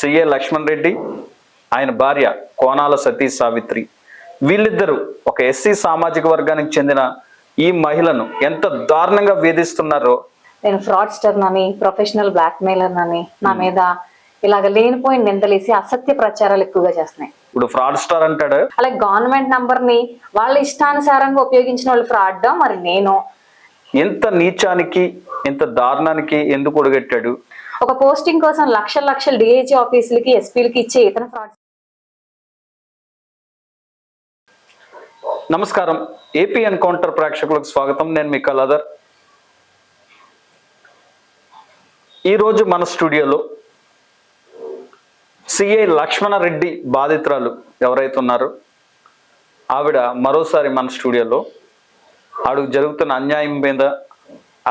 CA Laxman Reddy ఆయన భార్య కోనాల సతీ సావిత్రి. వీళ్ళిద్దరూ ఒక ఎస్సీ సామాజిక వర్గానికి చెందిన ఈ మహిళను ఎంత దారుణంగా వేధిస్తున్నారో నేను ఫ్రాడ్స్టర్ నని ప్రొఫెషనల్ బ్లాక్ మెయిలర్ నని నా మీద ఇలాగ లేనిపోయిన నిందలేసి అసత్య ప్రచారాలు ఎక్కువగా చేస్తున్నాయి. ఇప్పుడు ఫ్రాడ్ స్టార్ అంటాడు. అలాగే గవర్నమెంట్ నంబర్ని వాళ్ళ ఇష్టానుసారంగా ఉపయోగించిన వాళ్ళు ఫ్రాడ్ మరి నేను? ఎంత నీచానికి ఎంత దారుణానికి ఎందుకు ఒడిగట్టాడు? ఒక పోస్టింగ్ కోసం లక్షల లక్షల డిఐజీ ఆఫీసులకి ఎస్పీలకి ఇచ్చే ఇతర ఫ్రాడ్ నమస్కారం. ఏపీ ఎన్కౌంటర్ ప్రేక్షకులకు స్వాగతం. నేను మీ కలదర్ ఈరోజు మన స్టూడియోలో సిఐ లక్ష్మణరెడ్డి బాధితురాలు ఎవరైతే ఉన్నారో ఆవిడ మరోసారి మన స్టూడియోలో ఆవిడకు జరుగుతున్న అన్యాయం మీద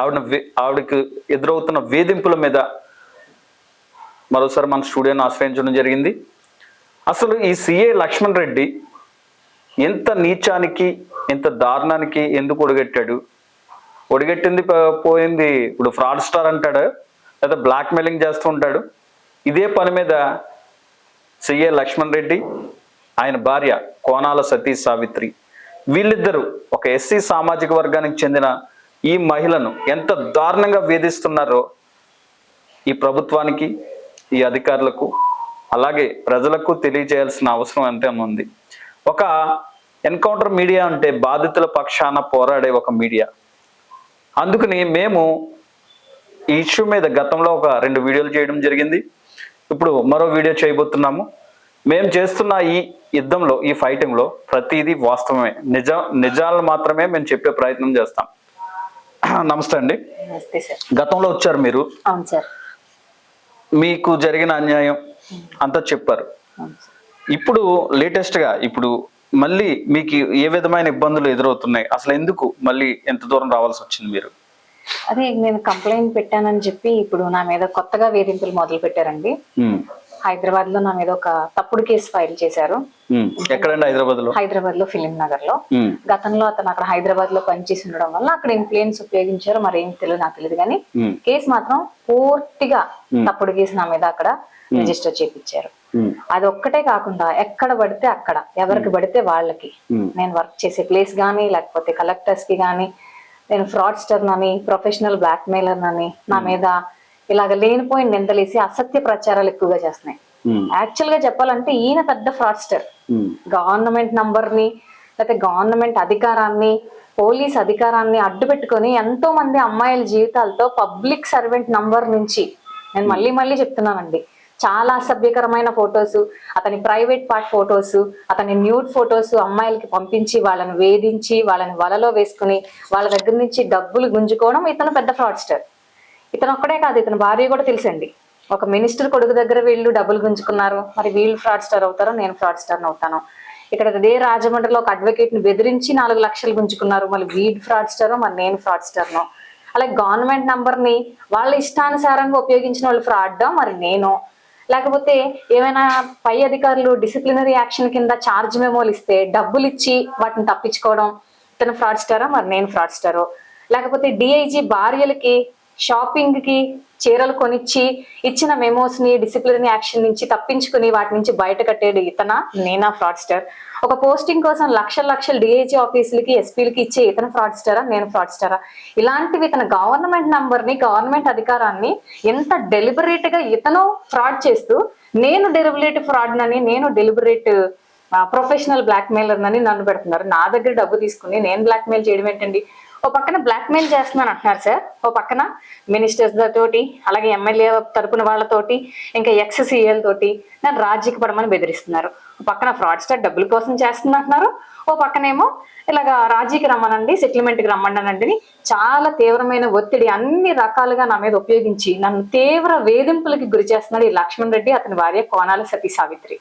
ఆవిడ ఆవిడకు ఎదురవుతున్న వేధింపుల మీద మరోసారి మన స్టూడియోని ఆశ్రయించడం జరిగింది. అసలు ఈ సిఏ లక్ష్మణ్ రెడ్డి ఎంత నీచానికి ఎంత దారుణానికి ఎందుకు ఒడిగట్టాడు? ఒడిగట్టింది పోయింది ఇప్పుడు ఫ్రాడ్ స్టార్ అంటాడు లేదా బ్లాక్ మెయిలింగ్ చేస్తూ ఉంటాడు. ఇదే పని మీద సిఏ లక్ష్మణ్ రెడ్డి ఆయన భార్య కోనాల సతీ సావిత్రి వీళ్ళిద్దరూ ఒక ఎస్సీ సామాజిక వర్గానికి చెందిన ఈ మహిళను ఎంత దారుణంగా వేధిస్తున్నారో ఈ ప్రభుత్వానికి ఈ అధికారులకు అలాగే ప్రజలకు తెలియజేయాల్సిన అవసరం ఎంతో ఉంది. ఒక ఎన్కౌంటర్ మీడియా అంటే బాధితుల పక్షాన పోరాడే ఒక మీడియా. అందుకని మేము ఈ ఇష్యూ మీద గతంలో ఒక రెండు వీడియోలు చేయడం జరిగింది. ఇప్పుడు మరో వీడియో చేయబోతున్నాము. మేము చేస్తున్న ఈ యుద్ధంలో ఈ ఫైటింగ్లో ప్రతిదీ వాస్తవమే. నిజ నిజాలు మాత్రమే మేము చెప్పే ప్రయత్నం చేస్తాం. నమస్తే అండి. గతంలో వచ్చారు మీరు. అవును సార్. మీకు జరిగిన అన్యాయం అంతా చెప్పారు. ఇప్పుడు లేటెస్ట్గా ఇప్పుడు మళ్ళీ మీకు ఏ విధమైన ఇబ్బందులు ఎదురవుతున్నాయి? అసలు ఎందుకు మళ్ళీ ఎంత దూరం రావాల్సి వచ్చింది మీరు? అదే నేను కంప్లైంట్ పెట్టానని చెప్పి ఇప్పుడు నా మీద కొత్తగా వేధింపులు మొదలు పెట్టారండి హైదరాబాద్లో నా మీద ఒక తప్పుడు కేసు ఫైల్ చేశారు. ఎక్కడండి హైదరాబాద్లో హైదరాబాద్లో ఫిలిం నగర్లో గతంలో అతను అక్కడ హైదరాబాద్లో పనిచేసి ఉండడం వల్ల అక్కడ ఇన్ఫ్లుయెన్స్ ఉపయోగించారో మరి ఏం తెలియదు నాకు తెలియదు కానీ కేసు మాత్రం పూర్తిగా తప్పుడు కేసు నా మీద అక్కడ రిజిస్టర్ చేపించారు. అది ఒక్కటే కాకుండా ఎక్కడ పడితే అక్కడ ఎవరికి పడితే వాళ్ళకి నేను వర్క్ చేసే ప్లేస్ కానీ లేకపోతే కలెక్టర్స్కి కానీ నేను ఫ్రాడ్స్టర్ నని ప్రొఫెషనల్ బ్లాక్ మెయిలర్ నని నా మీద ఇలాగ లేనిపోయిన నిందలేసి అసత్య ప్రచారాలు ఎక్కువగా చేస్తున్నాయి. యాక్చువల్గా చెప్పాలంటే ఈయన పెద్ద ఫ్రాడ్స్టర్. గవర్నమెంట్ నంబర్ని లేకపోతే గవర్నమెంట్ అధికారాన్ని పోలీస్ అధికారాన్ని అడ్డు పెట్టుకొని ఎంతో మంది అమ్మాయిల జీవితాలతో పబ్లిక్ సర్వెంట్ నంబర్ నుంచి నేను మళ్ళీ మళ్ళీ చెప్తున్నానండి. చాలా అసభ్యకరమైన ఫొటోస్ అతని ప్రైవేట్ పార్ట్ ఫొటోస్ అతని న్యూడ్ ఫొటోస్ అమ్మాయిలకి పంపించి వాళ్ళని వేధించి వాళ్ళని వలలో వేసుకుని వాళ్ళ దగ్గర నుంచి డబ్బులు గుంజుకోవడం ఇతను పెద్ద ఫ్రాడ్స్టర్. ఇతను ఒక్కడే కాదు ఇతని భార్య కూడా తెలుసండి. ఒక మినిస్టర్ కొడుకు దగ్గర వీళ్ళు డబ్బులు గుంజుకున్నారు. మరి వీళ్ళు ఫ్రాడ్ స్టార్ అవుతారో నేను ఫ్రాడ్ స్టార్ అవుతాను. ఇక్కడ అదే రాజమండ్రిలో ఒక అడ్వకేట్ని బెదిరించి నాలుగు లక్షలు గుంజుకున్నారు. మళ్ళీ వీడ్ ఫ్రాడ్ స్టారో మరి నేను ఫ్రాడ్ స్టార్నో? అలాగే గవర్నమెంట్ నంబర్ని వాళ్ళ ఇష్టానుసారంగా ఉపయోగించిన వాళ్ళు ఫ్రాడ్ మరి నేను? లేకపోతే ఏమైనా పై అధికారులు డిసిప్లినరీ యాక్షన్ కింద ఛార్జ్ మెమోలు ఇస్తే డబ్బులు ఇచ్చి వాటిని తప్పించుకోవడం ఇతను ఫ్రాడ్ స్టారా మరి నేను ఫ్రాడ్ స్టారో? లేకపోతే డిఐజీ భార్యలకి షాపింగ్కి చీరలు కొనిచ్చి ఇచ్చిన మెమోస్ని డిసిప్లినరీ యాక్షన్ నుంచి తప్పించుకుని వాటి నుంచి బయట కట్టేది ఇతన? నేనా ఫ్రాడ్స్టర్. ఒక పోస్టింగ్ కోసం లక్షల లక్షల డిఐజీ ఆఫీసులకి ఎస్పీలకి ఇచ్చే ఇతను ఫ్రాడ్స్టరా? నేను ఫ్రాడ్స్టరా? ఇలాంటివి ఇతను గవర్నమెంట్ నంబర్ని గవర్నమెంట్ అధికారాన్ని ఎంత డెలిబరేట్గా ఇతను ఫ్రాడ్ చేస్తూ నేను డెలిబరేట్ ఫ్రాడ్ నని నేను డెలిబరేట్ ప్రొఫెషనల్ బ్లాక్మెయిలర్ అని నన్ను పెడుతున్నారు. నా దగ్గర డబ్బు తీసుకుని నేను బ్లాక్ మెయిల్ చేయడం ఏంటండి? ఓ పక్కన బ్లాక్ మెయిల్ చేస్తున్నాను అంటున్నారు సార్. ఓ పక్కన మినిస్టర్స్ తోటి అలాగే ఎమ్మెల్యే తరపున వాళ్ళతోటి ఇంకా ఎక్స్సీఎల్ తోటి నన్ను రాజీకి పడమని బెదిరిస్తున్నారు. ఓ పక్కన ఫ్రాడ్స్టర్ డబ్బుల కోసం చేస్తుంది అంటున్నారు. ఓ పక్కనేమో ఇలాగా రాజీకి రమ్మనండి సెటిల్మెంట్కి రమ్మనండి అని చాలా తీవ్రమైన ఒత్తిడి అన్ని రకాలుగా నా మీద ఉపయోగించి నన్ను తీవ్ర వేధింపులకి గురి చేస్తున్నాడు ఈ లక్ష్మణ్ రెడ్డి అతని భార్య కోనాల సతీ సావిత్రి.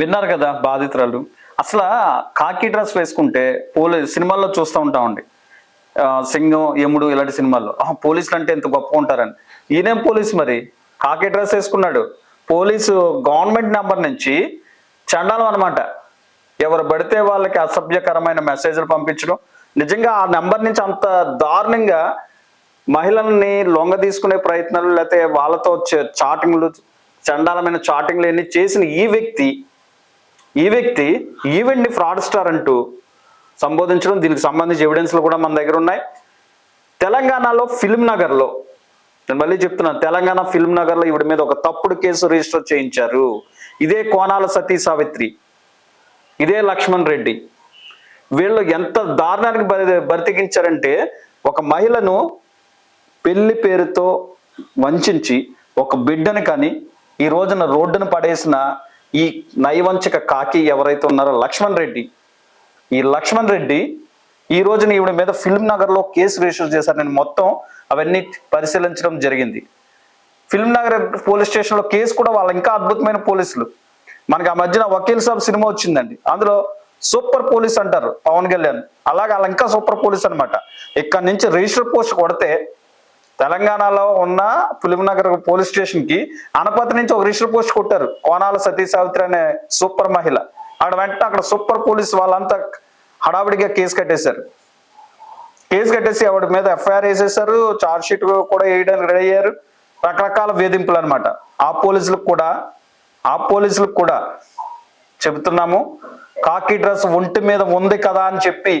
విన్నారు కదా బాధితురాలు. అసలు కాకి డ్రెస్ వేసుకుంటే పోలీస్ సినిమాల్లో చూస్తూ ఉంటామండి. సింగం యముడు ఇలాంటి సినిమాల్లో. ఆహా, పోలీసులు అంటే ఎంత గొప్ప ఉంటారని. ఈయనేం పోలీస్ మరి? కాకి డ్రెస్ వేసుకున్నాడు. పోలీసు గవర్నమెంట్ నెంబర్ నుంచి చండాలం అనమాట ఎవరు పడితే వాళ్ళకి అసభ్యకరమైన మెసేజ్లు పంపించడం. నిజంగా ఆ నెంబర్ నుంచి అంత దారుణంగా మహిళల్ని లొంగ తీసుకునే ప్రయత్నాలు లేకపోతే వాళ్ళతో చాటింగ్లు చండాలమైన చాటింగ్లు ఎన్ని చేసిన ఈ వ్యక్తి ఈ వ్యక్తి ఈవెంట్ని ఫ్రాడ్ స్టార్ అంటూ సంబోధించడం దీనికి సంబంధించి ఎవిడెన్స్లు కూడా మన దగ్గర ఉన్నాయి. తెలంగాణలో ఫిల్మ్ నగర్లో నేను మళ్ళీ చెప్తున్నాను తెలంగాణ ఫిల్మ్ నగర్లో ఈవిడ మీద ఒక తప్పుడు కేసు రిజిస్టర్ చేయించారు. ఇదే కోనాల సతీ సావిత్రి ఇదే లక్ష్మణ్ రెడ్డి. వీళ్ళు ఎంత దారుణానికి బతికించారంటే ఒక మహిళను పెళ్ళి పేరుతో వంచి ఒక బిడ్డను కానీ ఈ రోజున రోడ్డును పడేసిన ఈ నైవంచక కాకి ఎవరైతే ఉన్నారో లక్ష్మణ్ రెడ్డి ఈ లక్ష్మణ్ రెడ్డి ఈ రోజున ఈవిడ మీద ఫిల్మ్ నగర్లో కేసు రిజిస్టర్ చేశారు. నేను మొత్తం అవన్నీ పరిశీలించడం జరిగింది. ఫిల్మ్ నగర్ పోలీస్ స్టేషన్లో కేసు కూడా వాళ్ళ ఇంకా అద్భుతమైన పోలీసులు. మనకి ఆ మధ్యన వకీల్ సాబ్ సినిమా వచ్చిందండి. అందులో సూపర్ పోలీస్ అంటారు పవన్ కళ్యాణ్. అలాగే వాళ్ళ ఇంకా సూపర్ పోలీస్ అనమాట ఇక్కడ నుంచి రిజిస్టర్ పోస్ట్ కొడితే తెలంగాణలో ఉన్న ఫిల్మ్ నగర్ పోలీస్ స్టేషన్కి అనపతి నుంచి ఒక రిజిస్టర్ పోస్ట్ కొట్టారు. కోనాల సతీ సావిత్రి అనే సూపర్ మహిళ. అక్కడ వెంటనే అక్కడ సూపర్ పోలీస్ వాళ్ళంతా హడావిడిగా కేసు కట్టేశారు. కేసు కట్టేసి ఆవిడ మీద ఎఫ్ఐఆర్ వేసేసారు చార్జ్ షీట్ కూడా వేయడానికి రెడీ అయ్యారు. రకరకాల వేధింపులు అనమాట ఆ పోలీసులకు కూడా ఆ పోలీసులకు కూడా చెబుతున్నాము కాకి డ్రెస్ ఒంటి మీద ఉంది కదా అని చెప్పి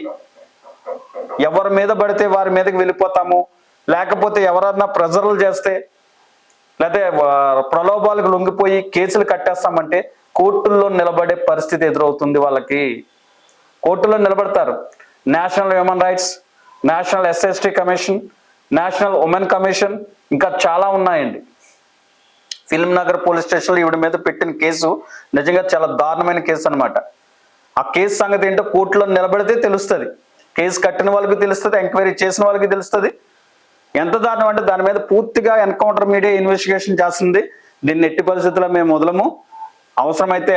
ఎవరి మీద పడితే వారి మీదకి వెళ్ళిపోతాము లేకపోతే ఎవరన్నా ప్రెజర్లు చేస్తే లేకపోతే ప్రలోభాలకు లొంగిపోయి కేసులు కట్టేస్తామంటే కోర్టుల్లో నిలబడే పరిస్థితి ఎదురవుతుంది వాళ్ళకి. కోర్టులో నిలబడతారు. National human rights national SST commission national women commission ఇంకా చాలా ఉన్నాయండి. ఫిల్మ్ నగర్ పోలీస్ స్టేషన్లో ఈవిడ మీద పెట్టిన కేసు నిజంగా చాలా దారుణమైన కేసు అనమాట ఆ కేసు సంగతి ఏంటో కోర్టులో నిలబడితే తెలుస్తుంది. కేసు కట్టిన వాళ్ళకి తెలుస్తుంది ఎంక్వైరీ చేసిన వాళ్ళకి తెలుస్తుంది. ఎంత దారుణం అంటే దాని మీద పూర్తిగా ఎన్కౌంటర్ మీడియా ఇన్వెస్టిగేషన్ చేస్తుంది. దీన్ని ఎట్టి పరిస్థితుల్లో మేము వదలము. అవసరమైతే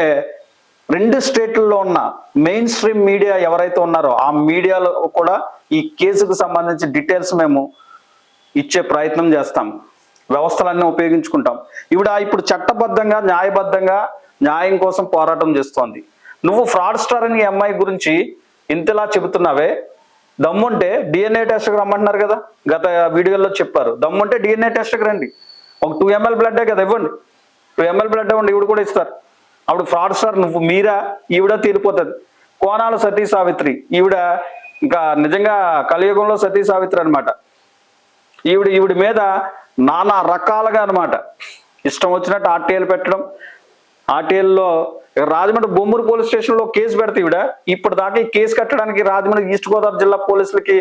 రెండు స్టేట్లలో ఉన్న మెయిన్ స్ట్రీమ్ మీడియా ఎవరైతే ఉన్నారో ఆ మీడియాలో కూడా ఈ కేసుకు సంబంధించి డీటెయిల్స్ మేము ఇచ్చే ప్రయత్నం చేస్తాం. వ్యవస్థలన్నీ ఉపయోగించుకుంటాం. ఈవిడ ఇప్పుడు చట్టబద్ధంగా న్యాయబద్ధంగా న్యాయం కోసం పోరాటం చేస్తోంది. నువ్వు ఫ్రాడ్ స్టార్ అని అమ్మాయి గురించి ఇంతలా చెబుతున్నావే? దమ్ముంటే డిఎన్ఏ టెస్ట్కి రమ్మంటున్నారు కదా? గత వీడియోలో చెప్పారు. దమ్ముంటే డిఎన్ఏ టెస్ట్కి రండి. ఒక టూ ఎంఎల్ బ్లడ్డే కదా ఇవ్వండి. టూ ఎంఎల్ బ్లడ్ ఇవ్వండి ఇవి కూడా ఇస్తారు. అప్పుడు ఫ్రాడ్ స్టార్ నువ్వు మీరా? ఈవిడ తీరిపోతుంది. కోనాల సతీ సావిత్రి. ఈవిడ ఇంకా నిజంగా కలియుగంలో సతీ సావిత్రి అనమాట ఈవిడ ఈవిడ మీద నానా రకాలుగా అనమాట ఇష్టం వచ్చినట్టు ఆర్టీఎల్ పెట్టడం. ఆర్టీఎల్లో రాజమండ్రి బొమ్మూరు పోలీస్ స్టేషన్లో కేసు పెడితే ఈవిడ. ఇప్పుడు దాకా ఈ కేసు కట్టడానికి రాజమండ్రి ఈస్ట్ గోదావరి జిల్లా పోలీసులకి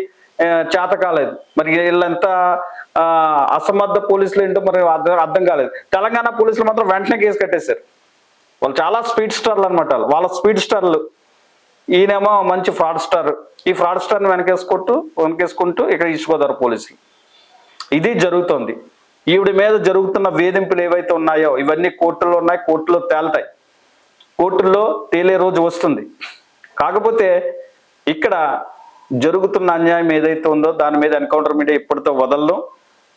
చేత కాలేదు. మరి వీళ్ళంతా అసమర్థ పోలీసులు ఏంటో మరి అర్థం అర్థం కాలేదు. తెలంగాణ పోలీసులు మాత్రం వెంటనే కేసు కట్టేశారు. వాళ్ళు చాలా స్పీడ్ స్టార్లు అనమాట వాళ్ళ. స్పీడ్ స్టార్లు. ఈయనేమో మంచి ఫ్రాడ్ స్టార్. ఈ ఫ్రాడ్ స్టార్ని వెనకేసుకుంటూ వెనకేసుకుంటూ ఇక్కడ ఈస్ట్ పోలీసులు. ఇది జరుగుతోంది. ఈవిడ మీద జరుగుతున్న వేధింపులు ఏవైతే ఉన్నాయో ఇవన్నీ కోర్టులో ఉన్నాయి కోర్టులో తేల్తాయి. కోర్టుల్లో తేలే రోజు వస్తుంది. కాకపోతే ఇక్కడ జరుగుతున్న అన్యాయం ఏదైతే ఉందో దాని మీద ఎన్కౌంటర్ మీడియా ఇప్పటితో వదలను.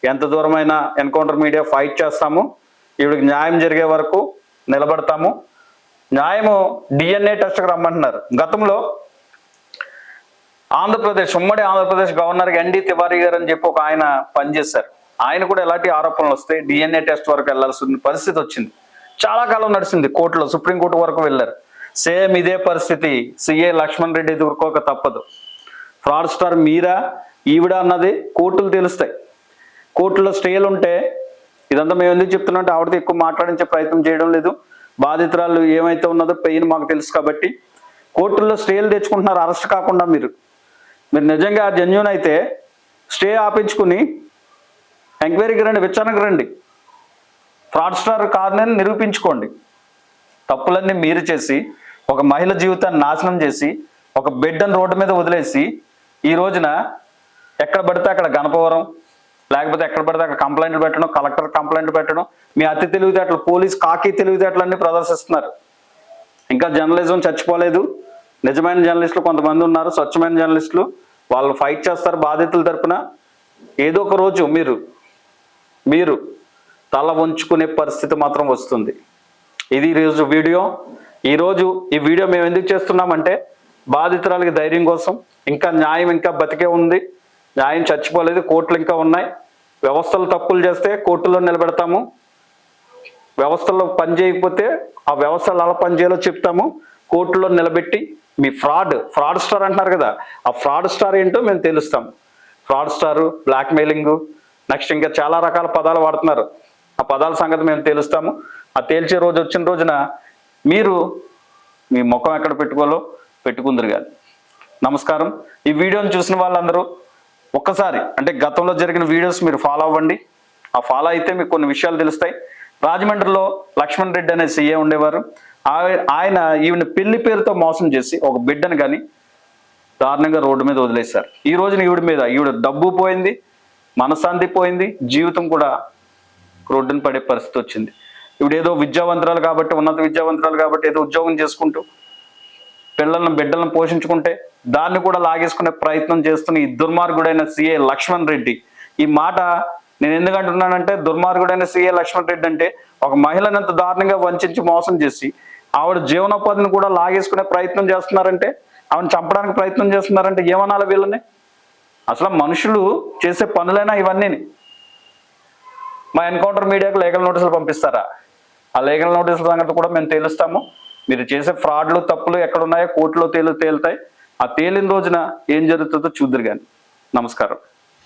ఎంత దూరమైనా ఎన్కౌంటర్ మీడియా ఫైట్ చేస్తాము. ఈవిడికి న్యాయం జరిగే వరకు నిలబడతాము. న్యాయము డిఎన్ఏ టెస్ట్కి రమ్మంటున్నారు. గతంలో ఆంధ్రప్రదేశ్ ఉమ్మడి ఆంధ్రప్రదేశ్ గవర్నర్ ఎన్డి తివారీ గారు అని చెప్పి ఒక ఆయన పనిచేశారు. ఆయన కూడా ఎలాంటి ఆరోపణలు వస్తే డిఎన్ఏ టెస్ట్ వరకు వెళ్ళాల్సిన పరిస్థితి వచ్చింది. చాలా కాలం నడిచింది కోర్టులో సుప్రీంకోర్టు వరకు వెళ్ళారు. సేమ్ ఇదే పరిస్థితి సిఏ లక్ష్మణ్ రెడ్డి ఎదుర్కోక తప్పదు. ఫ్రాడ్ స్టార్ మీరా ఈవిడ అన్నది కోర్టులు తెలుస్తాయి. కోర్టులో స్టేలు ఉంటే ఇదంతా మేము ఎందుకు చెప్తున్నా ఆవిడతో ఎక్కువ మాట్లాడించే ప్రయత్నం చేయడం లేదు. బాధితురాలు ఏమైతే ఉన్నదో పెయిన్ మాకు తెలుసు కాబట్టి కోర్టుల్లో స్టేలు తెచ్చుకుంటున్నారు అరెస్ట్ కాకుండా మీరు. మీరు నిజంగా జెన్యున్ అయితే స్టే ఆపించుకుని ఎంక్వైరీకి రండి విచారణకు రండి. ఫ్రాడ్ స్టార్ కాదని నిరూపించుకోండి. తప్పులన్నీ మీరు చేసి ఒక మహిళ జీవితాన్ని నాశనం చేసి ఒక బిడ్డను రోడ్డు మీద వదిలేసి ఈ రోజున ఎక్కడ పడితే అక్కడ గణపవరం లేకపోతే ఎక్కడ పడితే అక్కడ కంప్లైంట్లు పెట్టడం కలెక్టర్ కంప్లైంట్ పెట్టడం. మీ అతి తెలివితేటలు పోలీస్ కాకి తెలివితేటలన్నీ ప్రదర్శిస్తున్నారు. ఇంకా జర్నలిజం చచ్చిపోలేదు. నిజమైన జర్నలిస్టులు కొంతమంది ఉన్నారు స్వచ్ఛమైన జర్నలిస్టులు వాళ్ళు ఫైట్ చేస్తారు బాధితుల తరపున. ఏదో ఒక రోజు మీరు మీరు తల వంచుకునే పరిస్థితి మాత్రం వస్తుంది. ఇది ఈరోజు వీడియో. ఈరోజు ఈ వీడియో మేము ఎందుకు చేస్తున్నామంటే బాధితురాలకి ధైర్యం కోసం. ఇంకా న్యాయం ఇంకా బతికే ఉంది. న్యాయం చచ్చిపోలేదు కోర్టులు ఇంకా ఉన్నాయి. వ్యవస్థలు తప్పులు చేస్తే కోర్టులో నిలబెడతాము. వ్యవస్థలో పని చేయకపోతే ఆ వ్యవస్థలు ఎలా పనిచేయాలో చెప్తాము. కోర్టులో నిలబెట్టి మీ ఫ్రాడ్ ఫ్రాడ్ స్టార్ అంటున్నారు కదా ఆ ఫ్రాడ్ స్టార్ ఏంటో మేము తెలుస్తాం. Fraud star blackmailing next ఇంకా చాలా రకాల పదాలు వాడుతున్నారు. ఆ పదాల సంగతి మేము తెలుస్తాము. ఆ తేల్చే రోజు వచ్చిన రోజున మీరు మీ ముఖం ఎక్కడ పెట్టుకోవాలో పెట్టుకుందరు కానీ నమస్కారం. ఈ వీడియోని చూసిన వాళ్ళందరూ ఒక్కసారి అంటే గతంలో జరిగిన వీడియోస్ మీరు ఫాలో అవ్వండి. ఆ ఫాలో అయితే మీకు కొన్ని విషయాలు తెలుస్తాయి. రాజమండ్రిలో లక్ష్మణ్ రెడ్డి అనే సీఏ ఉండేవారు. ఆయన ఈవిని పెళ్ళి పేరుతో మోసం చేసి ఒక బిడ్డను కానీ దారుణంగా రోడ్డు మీద వదిలేశారు. ఈ రోజున ఈవిడ మీద ఈవిడ డబ్బు పోయింది మనశ్శాంతి పోయింది జీవితం కూడా రోడ్డును పడే పరిస్థితి వచ్చింది. ఇప్పుడు ఏదో విద్యావంతురాలు కాబట్టి ఉన్నత విద్యావంతురాలు కాబట్టి ఏదో ఉద్యోగం చేసుకుంటూ పిల్లలను బిడ్డలను పోషించుకుంటే దాన్ని కూడా లాగేసుకునే ప్రయత్నం చేస్తున్న ఈ దుర్మార్గుడైన సిఏ లక్ష్మణ్ రెడ్డి. ఈ మాట నేను ఎందుకంటున్నానంటే దుర్మార్గుడైన సిఏ లక్ష్మణ్ రెడ్డి అంటే ఒక మహిళను ఎంత దారుణంగా వంచి మోసం చేసి ఆవిడ జీవనోపాధిని కూడా లాగేసుకునే ప్రయత్నం చేస్తున్నారంటే ఆవిడ చంపడానికి ప్రయత్నం చేస్తున్నారంటే ఏమనాలి వీళ్ళని? అసలు మనుషులు చేసే పనులైనా ఇవన్నీ. మా ఎన్కౌంటర్ మీడియాకు లీగల్ నోటీసులు పంపిస్తారా? ఆ లీగల్ నోటీసుల సంగతి కూడా మేము తేలుస్తాము. మీరు చేసే ఫ్రాడ్లు తప్పులు ఎక్కడున్నాయో కోర్టులో తేలు తేలుతాయి. ఆ తేలిన రోజున ఏం జరుగుతుందో చూద్దరు కానీ నమస్కారం.